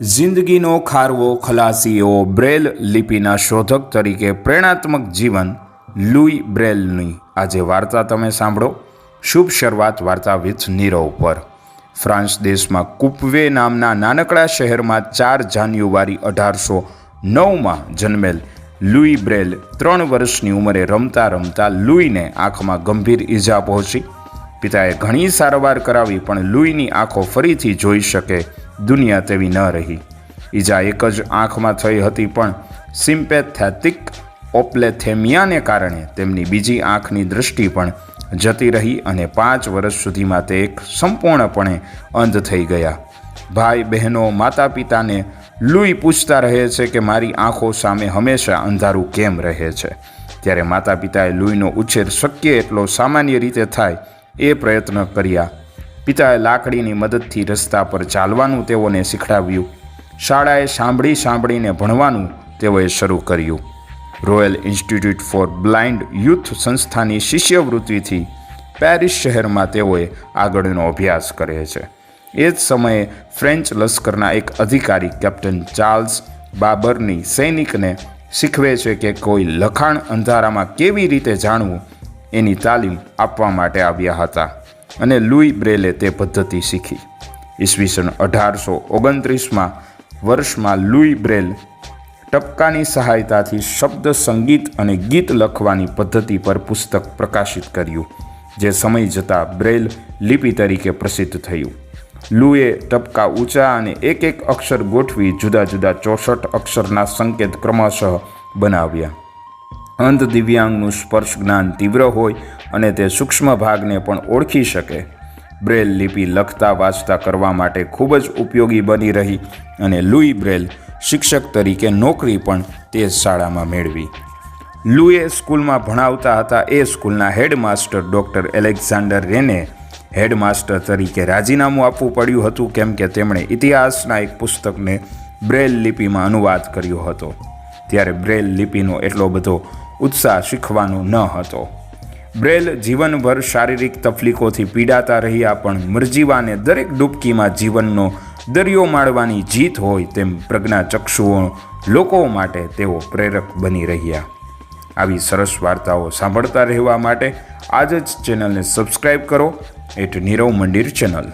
જિંદગીનો ખારવો, ખલાસીઓ, Braille લિપિના શોધક તરીકે પ્રેરણાત્મક જીવન લુઈ બ્રેલની. આજે વાર્તા તમે સાંભળો. શુભ શરૂઆત વાર્તા વિથ નીરવ પર ફ્રાન્સ દેશમાં કુપવે નામના નાનકડા શહેરમાં ચાર જાન્યુઆરી અઢારસો નવમાં જન્મેલ લુઈ બ્રેલ ત્રણ વર્ષની ઉંમરે રમતા રમતા લુઈને આંખમાં ગંભીર ઈજા પહોંચી. પિતાએ ઘણી સારવાર કરાવી પણ લુઈની આંખો ફરીથી જોઈ શકે દુનિયા તેવી ન રહી. ઈજા એક જ આંખમાં થઈ હતી પણ સિમ્પેથેટિક ઓપ્લેથેમિયાને કારણે તેમની બીજી આંખની દૃષ્ટિ પણ જતી રહી અને પાંચ વર્ષ સુધીમાં તે એક સંપૂર્ણપણે અંધ થઈ ગયા. ભાઈ બહેનો માતા પિતાને લુઈ પૂછતા રહે છે કે મારી આંખો સામે હંમેશા અંધારું કેમ રહે છે? ત્યારે માતા પિતાએ લુઈનો ઉછેર શક્ય એટલો સામાન્ય રીતે થાય એ પ્રયત્ન કર્યા. પિતાએ લાકડીની મદદથી રસ્તા પર ચાલવાનું તેઓને શીખડાવ્યું. શાળાએ સાંભળી સાંભળીને ભણવાનું તેઓએ શરૂ કર્યું. Royal institute for blind youth સંસ્થાની શિષ્યવૃત્તિથી પેરિસ શહેરમાં તેઓએ આગળનો અભ્યાસ કરે છે. એ જ સમયે ફ્રેન્ચ લશ્કરના એક અધિકારી કેપ્ટન ચાર્લ્સ બાબરની સૈનિકને શીખવે છે કે કોઈ લખાણ અંધારામાં કેવી રીતે જાણવું એની તાલીમ આપવા માટે આવ્યા હતા. અને લુઈ બ્રેલે તે પદ્ધતિ શીખી. ઈસવીસન અઢારસો ઓગણત્રીસમાં વર્ષમાં લુઈ બ્રેલ ટપકાની સહાયતાથી શબ્દ સંગીત અને ગીત લખવાની પદ્ધતિ પર પુસ્તક પ્રકાશિત કર્યું, જે સમય જતાં બ્રેલ લિપિ તરીકે પ્રસિદ્ધ થયું. લુએ ટપકા ઊંચા અને એક એક અક્ષર ગોઠવી જુદા જુદા ચોસઠ અક્ષરના સંકેત ક્રમશઃ બનાવ્યા. અંધ દિવ્યાંગનું સ્પર્શ જ્ઞાન તીવ્ર હોય અને તે સૂક્ષ્મ ભાગને પણ ઓળખી શકે. બ્રેલ લિપિ લખતા વાંચતા કરવા માટે ખૂબ જ ઉપયોગી બની રહી અને લુઈ બ્રેલ શિક્ષક તરીકે નોકરી પણ તે શાળામાં મેળવી. લુએ સ્કૂલમાં ભણાવતા હતા એ સ્કૂલના headmaster doctor Alexander Rene headmaster તરીકે રાજીનામું આપવું પડ્યું હતું કેમ કે તેમણે ઇતિહાસના એક પુસ્તકને બ્રેલ લિપિમાં અનુવાદ કર્યો હતો. ત્યારે બ્રેલ લિપિનો એટલો બધો ઉત્સાહ શીખવાનો ન હતો. બ્રેલ જીવનભર શારીરિક તકલીફોથી પીડાતા રહ્યા પણ મરજીવાને દરેક ડૂબકીમાં જીવનનો દરિયો માળવાની જીત હોય તેમ પ્રજ્ઞાચક્ષુઓ લોકો માટે તેઓ પ્રેરક બની રહ્યા. આવી સરસ વાર્તાઓ સાંભળતા રહેવા માટે આજ જ ચેનલને સબસ્ક્રાઈબ કરો. એટ નીરવ મંદિર ચેનલ.